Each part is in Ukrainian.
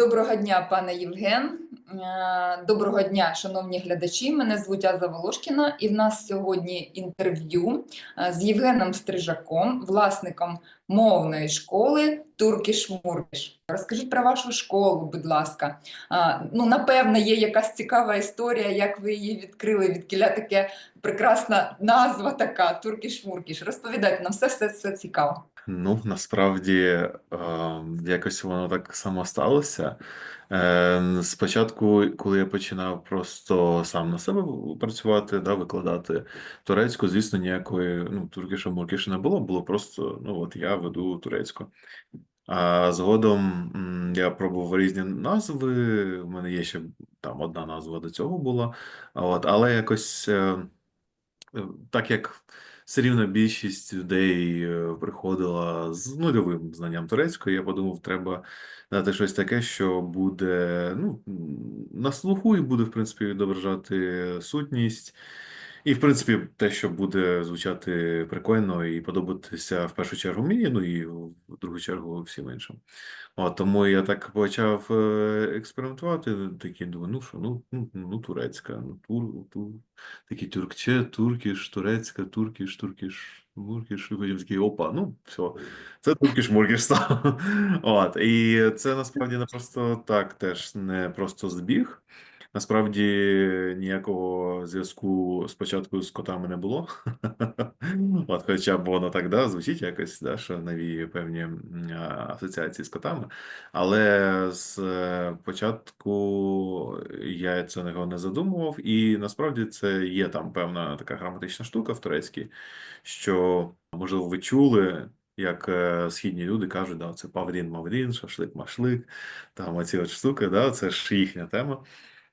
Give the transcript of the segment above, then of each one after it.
Доброго дня, пане Євген. Е, Доброго дня, шановні глядачі. Мене звуть Аза Волошкіна, і в нас сьогодні інтерв'ю е, з Євгеном Стрижаком, власником мовної школи Туркіш Муркіш. Розкажіть про вашу школу, будь ласка. Ну, напевно, є якась цікава історія, як ви її відкрили, відкіля таке прекрасна назва така Туркіш Муркіш. Розповідайте нам все, все, все цікаво. Ну, насправді, е, якось воно так само сталося. Е, Спочатку, коли я починав просто сам на себе працювати, да, викладати турецьку, звісно, ніякої ну, туркіша муркіша не було, було просто, ну, от я веду турецьку. А згодом я пробував різні назви. У мене є ще там одна назва до цього була. От, але якось. Е, Так як все рівно більшість людей е, приходила з нульовим знанням турецької, я подумав, треба дати щось таке, що буде ну, на слуху і буде, в принципі, відображати сутність. І, в принципі, те, що буде звучати прикольно і подобатися в першу чергу мені, ну і в другу чергу всім іншим. От, тому я так почав е, експериментувати, такий думаю, ну що, ну, ну, ну турецька, ну тур, тур, такий тюркче, туркіш, турецька, туркіш, туркіш, муркіш, і потім такий опа, ну все, це туркіш, муркіш став. От, і це насправді не просто так, теж не просто збіг. Насправді ніякого зв'язку спочатку з котами не було. От, хоча б воно так да, звучить якось, да, що нові певні асоціації з котами. Але з е, початку я цього не задумував, і насправді це є там певна така граматична штука в турецькій, що, можливо, ви чули. Як е, східні люди кажуть, да, це паврін, маврін, шашлик, машлик, там оці от штуки, да, це ж їхня тема.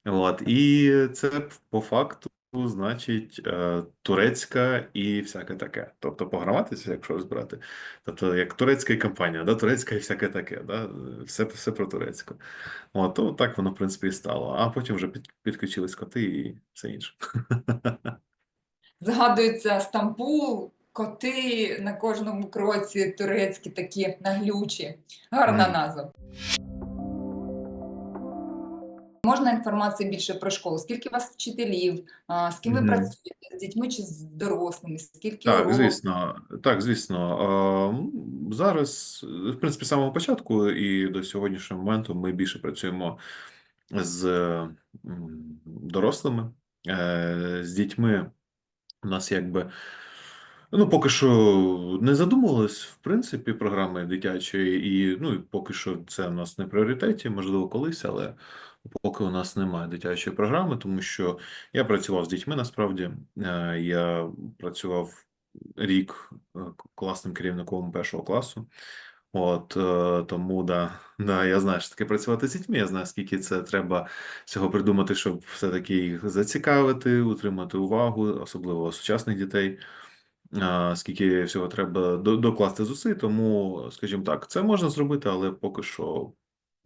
От, і це по факту значить е, турецька і всяке таке. Тобто пограматиці, якщо розбирати, тобто як турецька і компанія, да, турецька і всяке таке, да, все, все про турецьку. От, то так воно, в принципі, і стало. А потім вже під, підключились коти і все інше. Згадується Стамбул, коти на кожному кроці турецькі такі наглючі. Гарна Мгм. назва. Можна інформації більше про школу? Скільки у вас вчителів? З ким ви Мгм. працюєте? З дітьми чи з дорослими? Скільки Так, уроків? звісно, так, звісно. Зараз, в принципі, з самого початку і до сьогоднішнього моменту ми більше працюємо з дорослими, Е, з дітьми. У нас якби ну, поки що не задумувались, в принципі, програми дитячої, і ну, і поки що це в нас не пріоритеті, можливо, колись, але поки у нас немає дитячої програми, тому що я працював з дітьми насправді. Е, Я працював рік е, класним керівником першого класу. От е, тому да, да, я знаю, що таке працювати з дітьми. Я знаю, скільки це треба всього придумати, щоб все-таки їх зацікавити, утримати увагу, особливо сучасних дітей. Скільки всього треба докласти зусиль, тому, скажімо так, це можна зробити, але поки що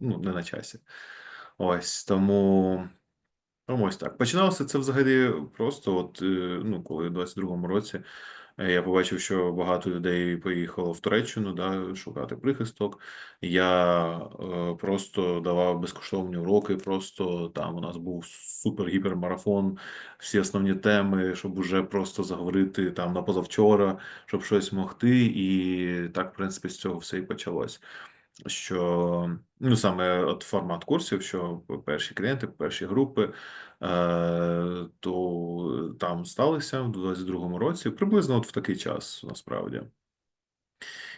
ну, не на часі. Ось тому. Тому ось так. Починалося це взагалі просто, от, е, ну, коли в 22-му році е, я побачив, що багато людей поїхало в Туреччину, да, шукати прихисток. Я е, просто давав безкоштовні уроки, просто там у нас був супер-гіпермарафон, всі основні теми, щоб уже просто заговорити там на позавчора, щоб щось могти. І так, в принципі, з цього все і почалось що ну саме от формат курсів, що перші клієнти, перші групи, е, то там сталися в 22-му році, приблизно от в такий час насправді.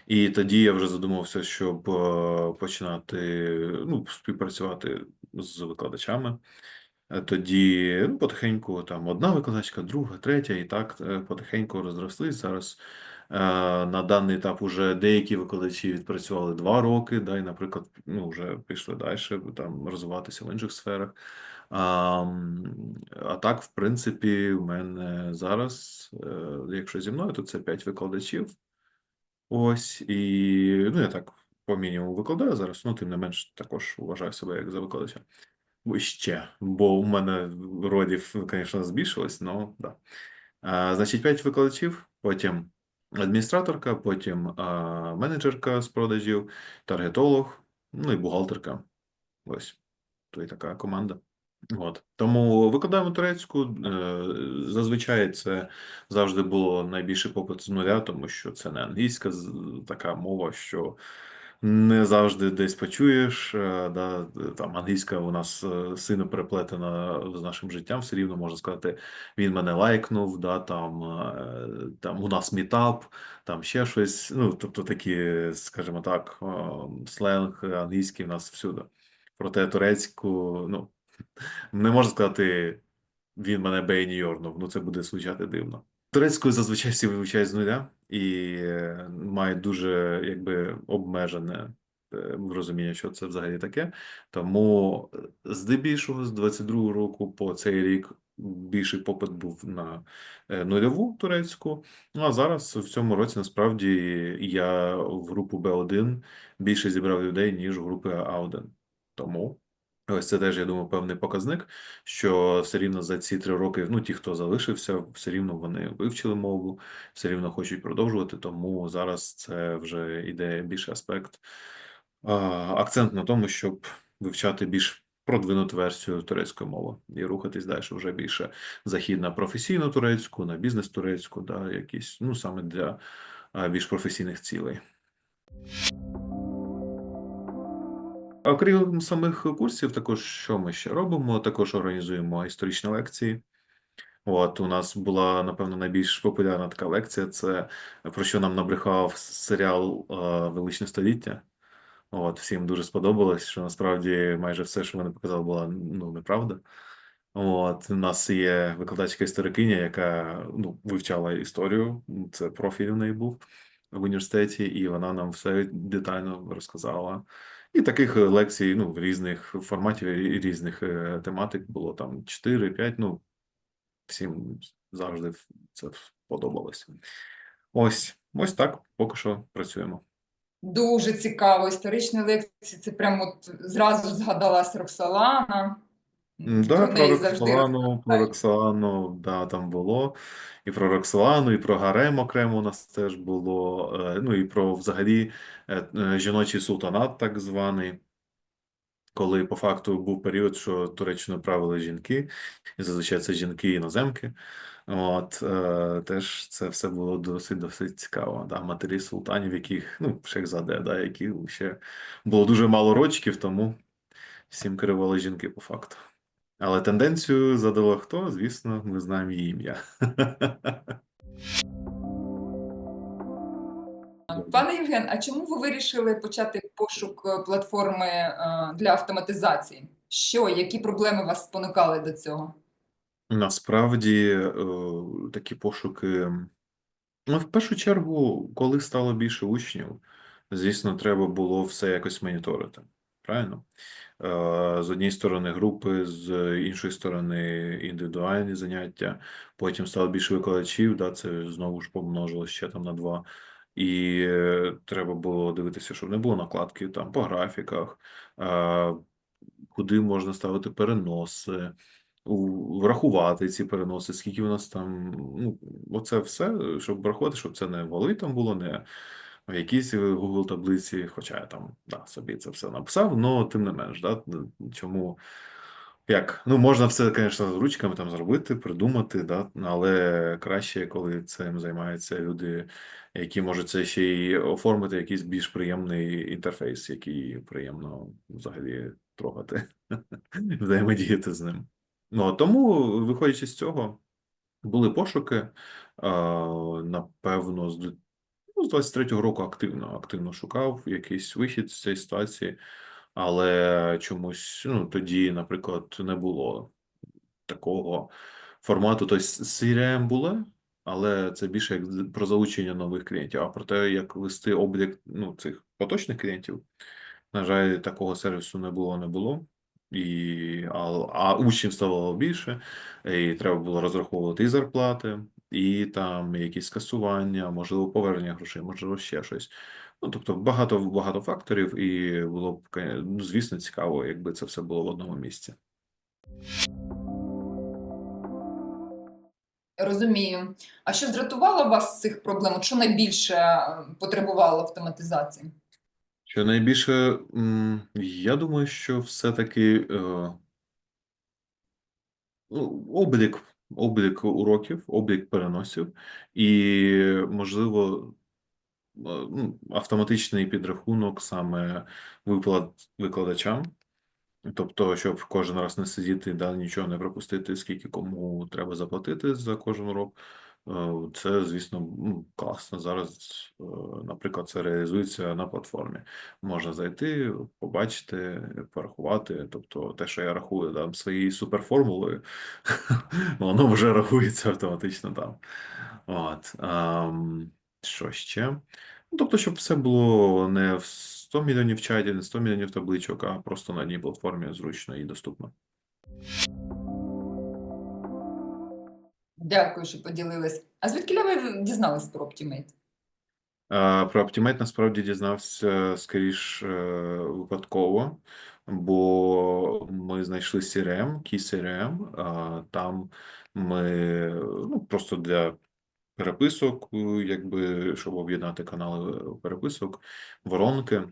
І тоді я вже задумався, щоб е, починати ну, співпрацювати з викладачами. Е, Тоді ну, потихеньку там одна викладачка, друга, третя, і так потихеньку розрослись. Зараз на даний етап уже деякі викладачі відпрацювали два роки, да, і, наприклад, ну, вже пішли далі, там розвиватися в інших сферах. А, а так, в принципі, в мене зараз, е, якщо зі мною, то це 5 викладачів. Ось, і ну, я так по мінімуму викладаю зараз, ну, тим не менш, також вважаю себе як за викладача. Ще, бо у мене родів, звісно, збільшилось, але да. А, значить, 5 викладачів, потім адміністраторка, потім а, менеджерка з продажів, таргетолог, ну і бухгалтерка. Ось то і така команда. От тому викладаємо турецьку. е, Зазвичай це завжди було найбільший попит з нуля, тому що це не англійська така мова, що не завжди десь почуєш. е, Да, там англійська у нас е, сильно переплетена з нашим життям. Все рівно можна сказати, він мене лайкнув. Да, там, е, там у нас мітап, там ще щось. Ну, тобто такі, скажімо так, е, сленг англійський у нас всюди. Проте турецьку, ну. Не можна сказати, він мене бейні йорнув, ну це буде звучати дивно. Турецькою зазвичай всі вивчають з нуля і е, мають дуже якби обмежене е, розуміння, що це взагалі таке. Тому е, здебільшого з 22-го року по цей рік більший попит був на нульову турецьку. Ну а зараз в цьому році насправді я в групу Б1 більше зібрав людей, ніж в групи А1. Тому. Ось це теж, я думаю, певний показник, що все рівно за ці три роки, ну, ті, хто залишився, все рівно вони вивчили мову, все рівно хочуть продовжувати, тому зараз це вже йде більший аспект, акцент на тому, щоб вивчати більш продвинуту версію турецької мови і рухатись далі вже більше захід на професійну турецьку, на бізнес турецьку, да, якісь, ну, саме для більш професійних цілей. Окрім самих курсів, також що ми ще робимо? Також організуємо історичні лекції. От у нас була, напевно, найбільш популярна така лекція. Це про що нам набрехав серіал е, Величне століття. От, всім дуже сподобалось, що насправді майже все, що вони показали, була ну, неправда. От, у нас є викладачка історикиня, яка ну, вивчала історію, це профіль у неї був в університеті, і вона нам все детально розказала. І таких е, лекцій, ну, різних форматів і різних е, тематик було там 4-5, ну, всім завжди це сподобалось. Ось, ось так, поки що працюємо. Дуже цікаво. Історичні лекції, це прямо от зразу згадалась Роксолана. М, Да, Про про завжди Роксолану, про розповідають. Роксолану, да, там було. І про Роксолану, і про Гарем окремо у нас теж було. е, Ну і про взагалі е, е, жіночий султанат, так званий, коли по факту був період, що Туреччиною правили жінки, і зазвичай це жінки-іноземки. От е, теж це все було досить досить цікаво. Да, матері султанів, яких, ну, Шехзаде, да, які ще було дуже мало рочків, тому всім керували жінки по факту. Але тенденцію задало хто? Звісно, ми знаємо її ім'я. Пане Євген, а чому ви вирішили почати пошук е, платформи е, для автоматизації? Що, які проблеми вас спонукали до цього? Насправді, е, такі пошуки. Ну, в першу чергу, коли стало більше учнів, звісно, треба було все якось моніторити. Правильно? Е, З однієї сторони групи, з іншої сторони індивідуальні заняття. Потім стало більше викладачів, да, це знову ж помножилось ще там на два. І е, треба було дивитися, щоб не було накладки там по графіках, е, куди можна ставити переноси, врахувати ці переноси, скільки у нас там, ну, оце все, щоб врахувати, щоб це не в голові там було, не в якійсь Google таблиці, хоча я там да, собі це все написав, але тим не менш, да, чому, як, ну, можна все, звісно, з ручками там зробити, придумати, да, але краще, коли цим займаються люди, які можуть це ще й оформити якийсь більш приємний інтерфейс, який приємно взагалі трогати, взаємодіяти з ним. Ну, тому, виходячи з цього, були пошуки, напевно, з, ну, з 23-го року активно, активно шукав якийсь вихід з цієї ситуації, але чомусь, ну, тоді, наприклад, не було такого формату. Тобто CRM було, але це більше як про залучення нових клієнтів, а про те, як вести облік ну, цих поточних клієнтів, на жаль, такого сервісу не було, не було. І, а, а учнів ставало більше, і треба було розраховувати і зарплати, і там якісь скасування, можливо, повернення грошей, можливо, ще щось. Ну, тобто багато багато факторів, і було б, ну, звісно, цікаво, якби це все було в одному місці. Розумію. А що дратувало вас з цих проблем? От Що найбільше е, потребувало автоматизації? Що найбільше, я думаю, що все-таки е, ну, облік, облік уроків, облік переносів і, можливо, е, ну, автоматичний підрахунок саме виплат викладачам. Тобто, щоб кожен раз не сидіти, да, нічого не пропустити, скільки кому треба заплатити за кожен урок. Е, Це, звісно, ну, класно. Зараз, е, наприклад, це реалізується на платформі. Можна зайти, побачити, порахувати. Тобто, те, що я рахую там своєю суперформулою, воно вже рахується автоматично там. От. ем, Що ще? Ну, Тобто, щоб все було не в 100 мільйонів чатів, не 100 мільйонів табличок, а просто на одній платформі зручно і доступно. Дякую, що поділились. А звідки ви дізнались про Optimate? Про Optimate насправді дізнався скоріш е, випадково, бо ми знайшли CRM, Key CRM, там ми ну, просто для переписок, е, якби, щоб об'єднати канали переписок, воронки.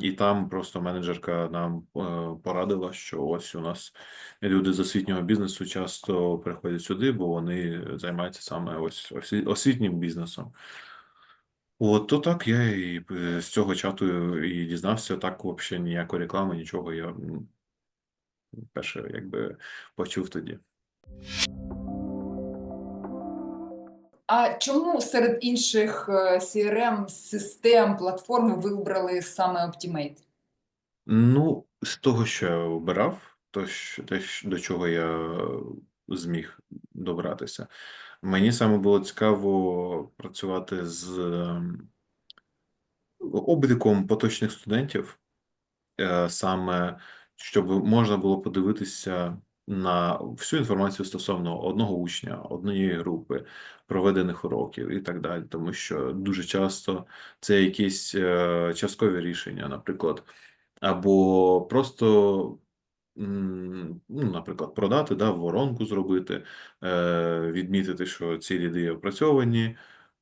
І там просто менеджерка нам е, порадила, що ось у нас люди з освітнього бізнесу часто приходять сюди, бо вони займаються саме ось освітнім бізнесом. От то так я і е, з цього чату і дізнався. Так, взагалі ніякої реклами, нічого я перше якби почув тоді. А чому серед інших е, CRM-систем, платформ ви вибрали саме Optimate? Ну, з того, що я обирав, то те, до чого я зміг добратися. Мені саме було цікаво працювати з ем, обліком поточних студентів, е, саме щоб можна було подивитися на всю інформацію стосовно одного учня, однієї групи, проведених уроків і так далі. Тому що дуже часто це якісь е, часткові рішення, наприклад, або просто. Ну, наприклад, продати, да, воронку зробити, е, відмітити, що ці ряди опрацьовані,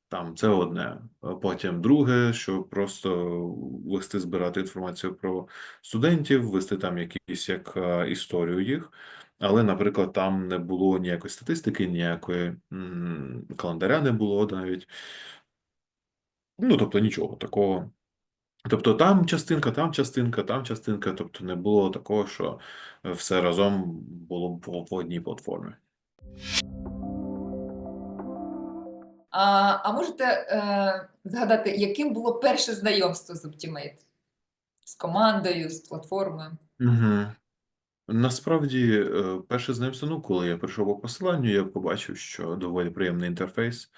там це одне. Потім друге, що просто вести збирати інформацію про студентів, вести там якісь як е, історію їх. Але, наприклад, там не було ніякої статистики, ніякої календаря не було навіть. Ну, тобто нічого такого. Тобто там частинка, там частинка, там частинка. Тобто не було такого, що все разом було б в одній платформі. А, а можете е, згадати, яким було перше знайомство з Optimate? З командою, з платформою? Угу. Насправді, е, перше знайомство, ну, коли я прийшов по посиланню, я побачив, що доволі приємний інтерфейс.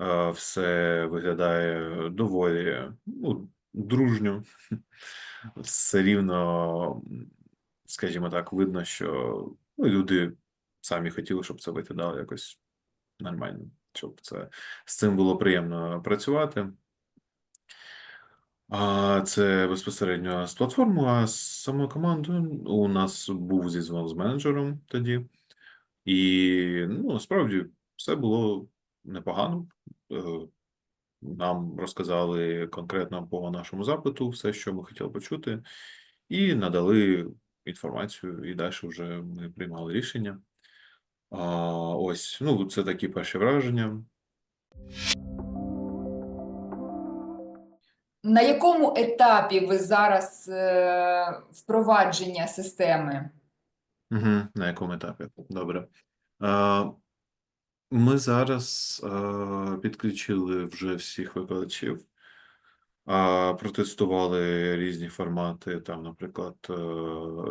Е, Все виглядає доволі ну, дружньо. Все рівно, скажімо так, видно, що ну, люди самі хотіли, щоб це виглядало якось нормально, щоб це з цим було приємно працювати. А це безпосередньо з платформою, а з самою командою у нас був зізвон з менеджером тоді, і ну, насправді все було непогано. Е, Нам розказали конкретно по нашому запиту все, що ми хотіли почути, і надали інформацію, і далі вже ми приймали рішення. А, ось, ну, це такі перші враження. На якому етапі ви зараз е, впровадження системи? Угу, на якому етапі? Добре. А, Ми зараз а, підключили вже всіх викладачів, а, протестували різні формати. Там, наприклад, е,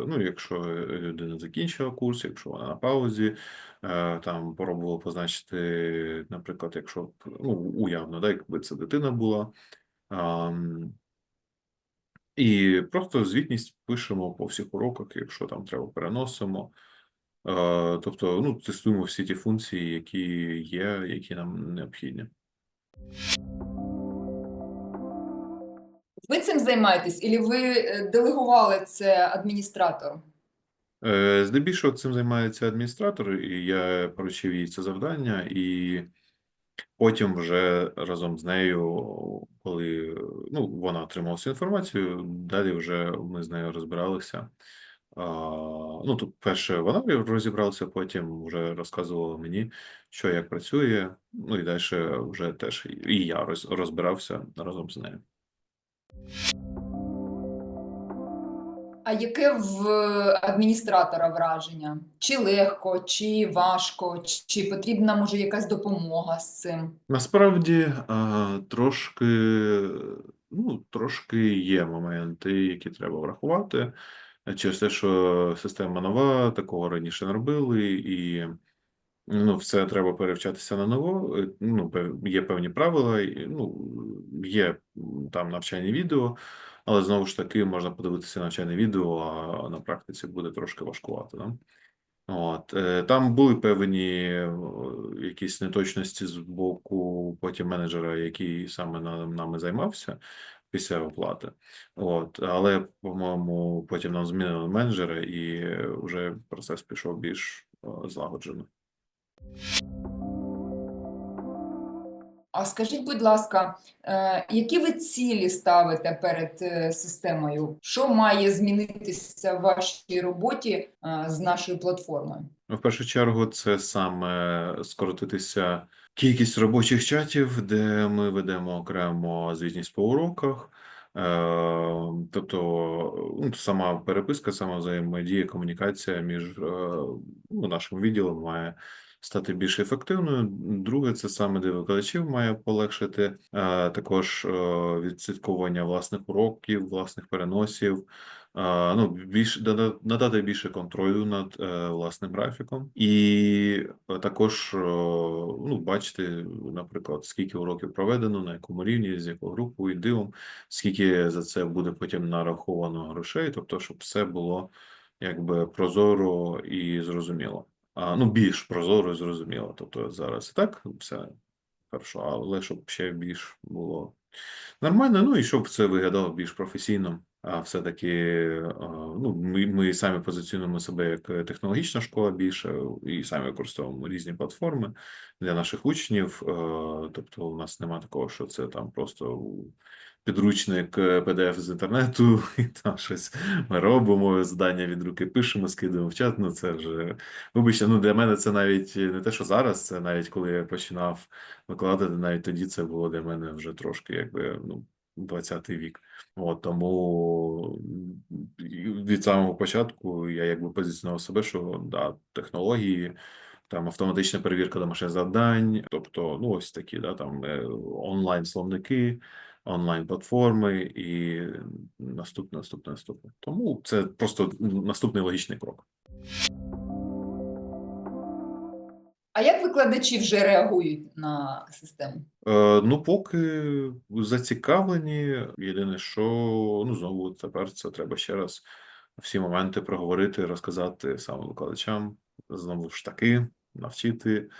ну, якщо людина закінчила курс, якщо вона на паузі, е, там пробували позначити, наприклад, якщо ну, уявно, да, якби це дитина була. І просто звітність пишемо по всіх уроках, якщо там треба, переносимо. Е, Тобто, ну, тестуємо всі ті функції, які є, які нам необхідні. Ви цим займаєтесь, і ви е, делегували це адміністратору? Е, Здебільшого цим займається адміністратор, і я поручив їй це завдання, і потім вже разом з нею, коли ну, вона отримала всю інформацію, далі вже ми з нею розбиралися. А, ну, тут перше вона розібралася, потім вже розказувала мені, що як працює. Ну і далі вже теж і я розбирався разом з нею. А яке в адміністратора враження? Чи легко, чи важко, чи потрібна може якась допомога з цим? Насправді, трошки, ну, трошки є моменти, які треба врахувати. Через те, що система нова, такого раніше не робили, і ну, все треба перевчатися на ново. Ну, є певні правила, і, ну, є там навчальні відео, але знову ж таки можна подивитися навчальне відео, а на практиці буде трошки важкувато. Да? От, е, там були певні е, якісь неточності з боку потім менеджера, який саме нами займався після оплати. От, але, по-моєму, потім нам змінили менеджера, і вже процес пішов більш е, злагоджено. А скажіть, будь ласка, е, які ви цілі ставите перед е, системою? Що має змінитися в вашій роботі е, з нашою платформою? Ну, В першу чергу, це саме скоротитися кількість робочих чатів, де ми ведемо окремо звітність по уроках. Тобто, ну, сама переписка, сама взаємодія, комунікація між ну, нашим відділом має стати більш ефективною. Друге, це саме для викладачів має полегшити е, також е, відслідковування власних уроків, власних переносів. Ну, більш надати більше контролю над е, власним графіком, і е, також е, ну, бачити, наприклад, скільки уроків проведено, на якому рівні, з якою групою, дивом, скільки за це буде потім нараховано грошей, тобто, щоб все було якби прозоро і зрозуміло. Ну, більш прозоро і зрозуміло. Тобто зараз і так все хорошо, але щоб ще більш було Нормально, ну і щоб це виглядало більш професійно. А все-таки ну, ми, ми самі позиціонуємо себе як технологічна школа більше і самі використовуємо різні платформи для наших учнів. Тобто, у нас немає такого, що це там просто підручник е, PDF з інтернету, і там щось ми робимо, завдання від руки пишемо, скидуємо в чат. Ну це вже вибачте, ну для мене це навіть не те, що зараз, це навіть коли я починав викладати, навіть тоді це було для мене вже трошки якби ну. 20 вік. От тому від самого початку я якби позиціонував себе, що да, технології, там автоматична перевірка домашніх завдань, тобто, ну ось такі, да, там е, онлайн-словники, онлайн-платформи і наступне, наступне, наступне. Тому це просто наступний логічний крок. А як викладачі вже реагують на систему? Е, ну, поки зацікавлені. Єдине, що ну знову тепер це треба ще раз всі моменти проговорити, розказати саме викладачам. Знову ж таки, навчити.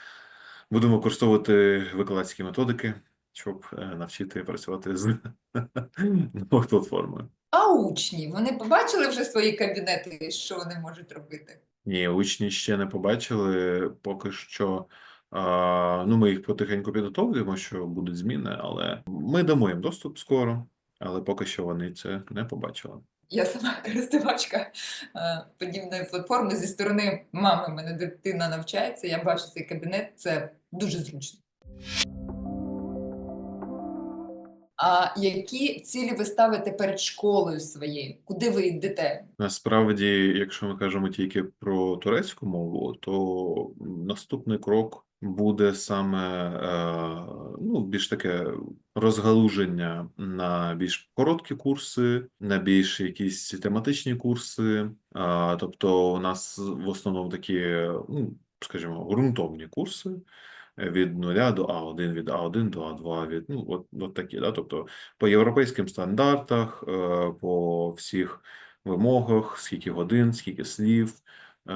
Будемо використовувати викладацькі методики, щоб е, навчити працювати з новою платформою. А учні вони побачили вже свої кабінети, що вони можуть робити? Ні, учні ще не побачили. Поки що, а, ну, ми їх потихеньку підготовлюємо, що будуть зміни, але ми дамо їм доступ скоро, але поки що вони це не побачили. Я сама користувачка е, подібної платформи зі сторони мами. мене дитина навчається. Я бачу цей кабінет, це дуже зручно. А які цілі ви ставите перед школою своєю? Куди ви йдете? Насправді, якщо ми кажемо тільки про турецьку мову, то наступний крок буде саме е, ну, більш таке розгалуження на більш короткі курси, на більш якісь тематичні курси. Тобто, у нас в основному такі, ну, скажімо, ґрунтовні курси. Від нуля до А1, від А1 до А2, від ну от, от такі, да? Тобто по європейським стандартах, е, по всіх вимогах, скільки годин, скільки слів, е,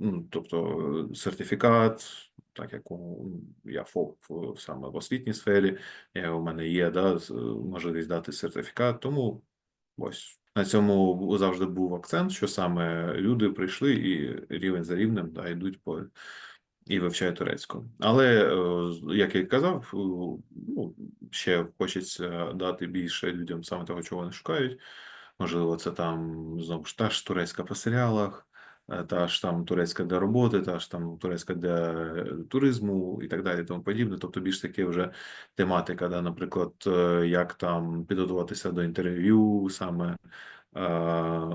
ну, тобто е, сертифікат, так як я ФОП саме в освітній сфері, у мене є да, можливість дати сертифікат, тому ось на цьому завжди був акцент, що саме люди прийшли і рівень за рівнем да, йдуть по і вивчає турецьку. Але, е, як я казав, е, ну, ще хочеться дати більше людям саме того, чого вони шукають. Можливо, це там знову ж та ж турецька по серіалах, е, та ж там турецька для роботи, та ж там турецька для туризму і так далі, і тому подібне. Тобто більш таке вже тематика, да, наприклад, як там підготуватися до інтерв'ю, саме,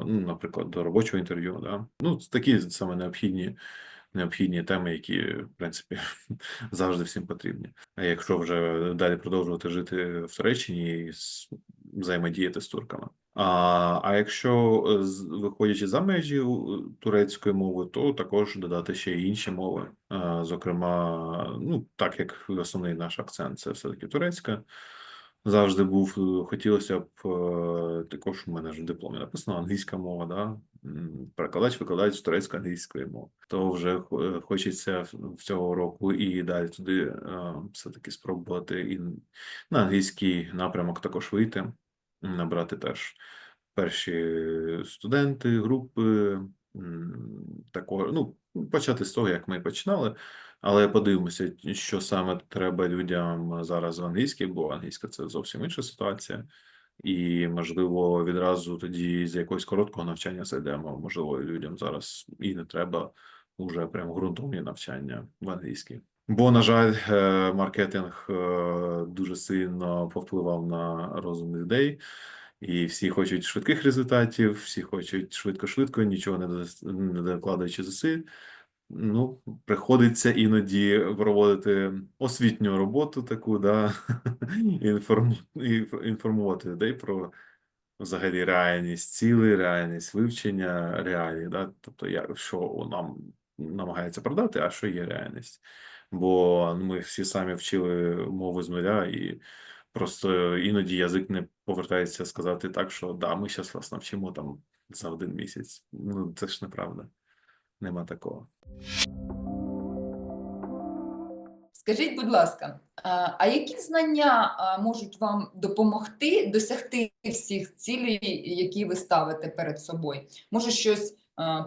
ну, наприклад, до робочого інтерв'ю. Да. Ну, такі саме необхідні необхідні теми, які, в принципі, завжди всім потрібні. А якщо вже далі продовжувати жити в Туреччині і взаємодіяти з турками. А, а якщо е, виходячи за межі турецької мови, то також додати ще й інші мови. А, Зокрема, ну так як основний наш акцент це все-таки турецька. Завжди був, е, хотілося б е, також у мене ж дипломі написано англійська мова, да? Перекладач, викладач з турецько-англійської мови. То вже е, хочеться в- цього року і далі туди все-таки спробувати і на англійський напрямок також вийти, набрати теж перші студенти, групи, м, також, ну, почати з того, як ми починали. Але подивимося, що саме треба людям зараз в англійській, бо англійська це зовсім інша ситуація. І, можливо, відразу тоді з якогось короткого навчання зайдемо. Можливо, людям зараз і не треба вже прям ґрунтовні навчання в англійській. Бо, на жаль, е, маркетинг е, дуже сильно повпливав на розум людей, і всі хочуть швидких результатів, всі хочуть швидко-швидко, нічого не докладаючи зусиль. Ну, приходиться іноді проводити освітню роботу таку, да, інформ... інформувати людей про взагалі реальність цілей, реальність вивчення реалій, да, тобто як, що нам намагається продати, а що є реальність. Бо ми всі самі вчили мову з нуля, і просто іноді язик не повертається сказати так, що да, ми зараз вас навчимо там за один місяць. Ну, це ж неправда. Нема такого. Скажіть, будь ласка, а які знання можуть вам допомогти досягти всіх цілей, які ви ставите перед собою? Може, щось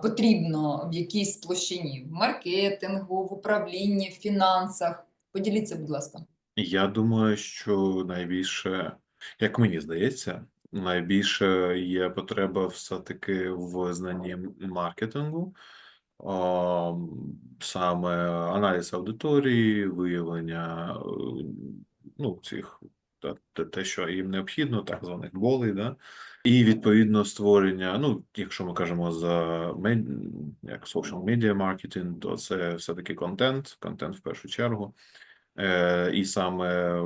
потрібно в якійсь площині, в маркетингу, в управлінні, в фінансах? Поділіться, будь ласка. Я думаю, що найбільше, як мені здається, найбільше є потреба все-таки в знанні маркетингу, саме аналіз аудиторії, виявлення ну, цих та- те, те, що їм необхідно, так званих голей, да? І відповідно створення, ну, якщо ми кажемо за мед... як social media marketing, то це все-таки контент, контент в першу чергу. Е, і саме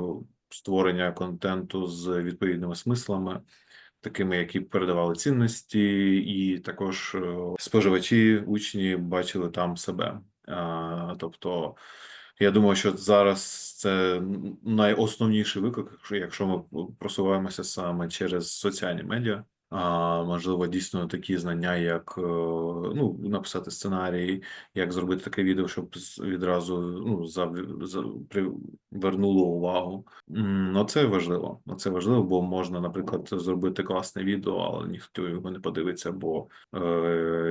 створення контенту з відповідними смислами, такими, які передавали цінності, і також е, споживачі, учні бачили там себе. Тобто, я думаю, що зараз це найосновніший виклик, якщо ми просуваємося саме через соціальні медіа. А, можливо, дійсно такі знання, як е, ну, написати сценарій, як зробити таке відео, щоб відразу ну, за, за, привернуло увагу. Ну, це важливо. Ну, це важливо, бо можна, наприклад, зробити класне відео, але ніхто його не подивиться, бо е,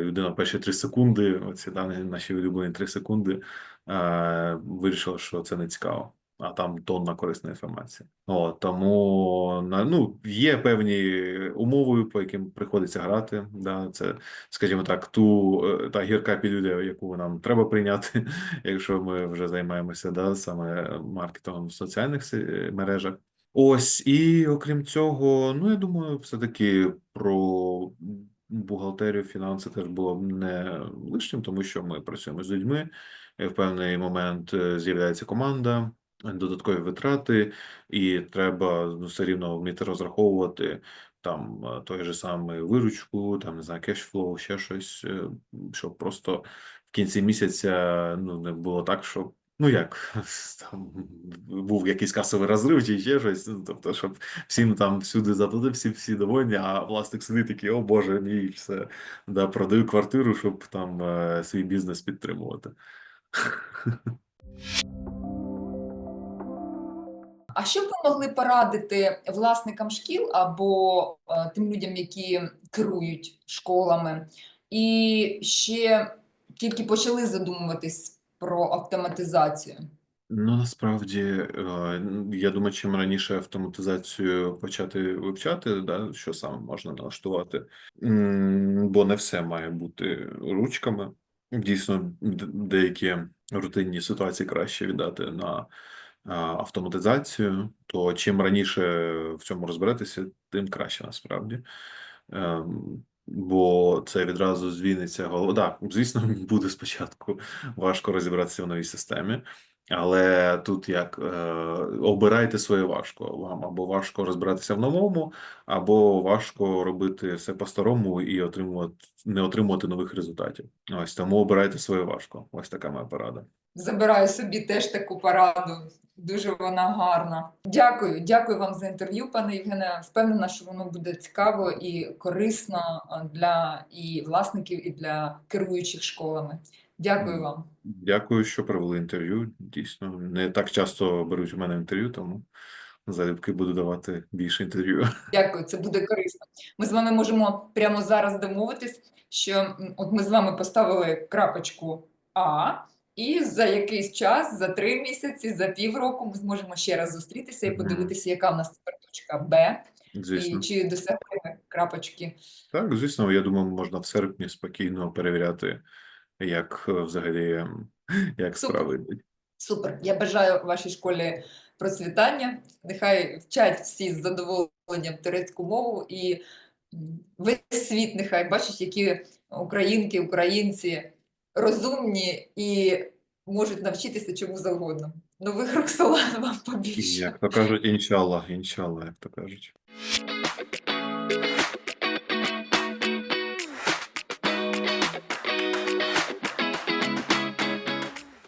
людина перші три секунди, оці дані наші улюблені три секунди, е, вирішила, що це не цікаво. А там тонна корисної інформації. О, тому ну, є певні умови, по яким приходиться грати. Да, це, скажімо так, ту е, та гірка підлюдя, яку нам треба прийняти, якщо ми вже займаємося да, саме маркетингом в соціальних мережах. Ось, і окрім цього, ну я думаю, все-таки про бухгалтерію, фінанси теж було б не лишнім, тому що ми працюємо з людьми. В певний момент е, з'являється команда, додаткові витрати, і треба ну, все рівно вміти розраховувати там е, той же самий виручку, там не знаю, кешфлоу, ще щось, е, щоб просто в кінці місяця ну не було так, що ну як там був якийсь касовий розрив чи ще щось. Ну, тобто, щоб всім там всюди заплатив, всі всі довольні, а власник сидить такий, о Боже, мій все да, продаю квартиру, щоб там е, свій бізнес підтримувати. А що б ви могли порадити власникам шкіл або е, тим людям, які керують школами, і ще тільки почали задумуватись про автоматизацію? Ну, насправді, е, я думаю, чим раніше автоматизацію почати вивчати, да, що саме можна налаштувати, бо не все має бути ручками. Дійсно, деякі рутинні ситуації краще віддати на автоматизацію, то чим раніше в цьому розберетеся, тим краще насправді. Ем, Бо це відразу звільниться голова. Да, звісно, буде спочатку важко розібратися в новій системі, але тут як е, обирайте своє важко. Вам або важко розбиратися в новому, або важко робити все по-старому і отримувати не отримувати нових результатів. Ось тому обирайте своє важко. Ось така моя порада. Забираю собі теж таку пораду. Дуже вона гарна. Дякую, дякую вам за інтерв'ю, пане Євгене. Впевнена, що воно буде цікаво і корисно для і власників, і для керуючих школами. Дякую вам. Дякую, що провели інтерв'ю. Дійсно, не так часто беруть у мене інтерв'ю, тому залюбки буду давати більше інтерв'ю. Дякую, це буде корисно. Ми з вами можемо прямо зараз домовитись, що от ми з вами поставили крапочку А, і за якийсь час, за три місяці, за півроку, ми зможемо ще раз зустрітися і подивитися, яка в нас тепер точка Б, Звісно. і чи досягли крапочки. Так, звісно, я думаю, можна в серпні спокійно перевіряти, як е, взагалі ем, як Супер. справи йдуть. Супер. Я бажаю вашій школі процвітання. Нехай вчать всі з задоволенням турецьку мову і весь світ нехай бачить, які українки, українці розумні і можуть навчитися чому завгодно. Нових Роксолан вам побільше. Як то кажуть, іншалла, іншалла, як то кажуть.